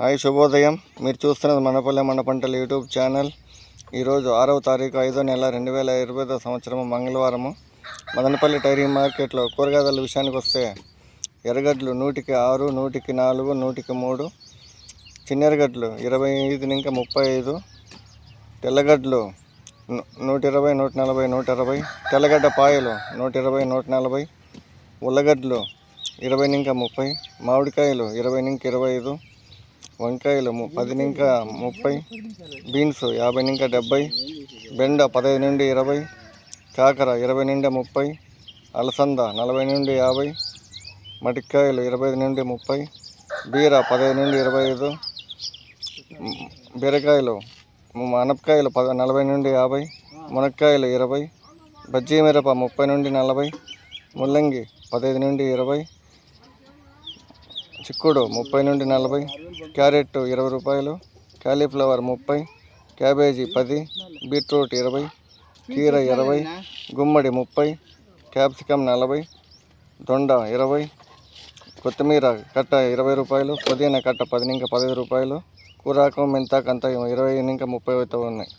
Hi శుభోదయం. మీరు చూస్తున్నది మనపల్లె మన యూట్యూబ్ ఛానల్. ఈరోజు ఆరవ తారీఖు ఐదో నెల రెండు వేల ఇరవై సంవత్సరం మంగళవారము. మదనపల్లి టైరీ మార్కెట్లో కూరగాయల విషయానికి వస్తే ఎర్రగడ్డలు నూటికి ఆరు నూటికి నాలుగు నూటికి మూడు చిన్న ఇరవై ఐదు ఇంకా ముప్పై ఐదు తెల్లగడ్డలు నూట ఇరవై నూట నలభై నూట ఇరవై తెల్లగడ్డ పాయలు నూట ఇరవై నూట నలభై ఉల్లగడ్డలు ఇరవై ఇంకా ముప్పై మామిడికాయలు ఇరవై ఇంకా ఇరవై ఐదు వంకాయలు ము- పది ఇంకా ముప్పై బీన్స్ యాభై ఇంకా డెబ్బై బెండ పదహైదు నుండి ఇరవై కాకర ఇరవై నుండి ముప్పై అలసంద నలభై నుండి యాభై మటికాయలు ఇరవై నుండి ముప్పై బీర పదహైదు నుండి ఇరవై ఐదు బీరకాయలు అనపకాయలు పద నలభై నుండి యాభై మునక్కాయలు ఇరవై బజ్జీ మిరప ముప్పై నుండి నలభై ముల్లంగి పదహైదు నుండి ఇరవై చిక్కుడు ముప్పై నుండి నలభై క్యారెట్ ఇరవై రూపాయలు కాలీఫ్లవర్ ముప్పై క్యాబేజీ పది బీట్రూట్ ఇరవై కీర ఇరవై గుమ్మడి ముప్పై క్యాప్సికమ్ నలభై దొండ ఇరవై కొత్తిమీర కట్ట ఇరవై రూపాయలు పుదీనా కట్ట పది ఇంకా పదిహేను రూపాయలు కూరాకు మెంతాకంతా ఇరవై ఇంకా ముప్పై అవుతూ ఉన్నాయి.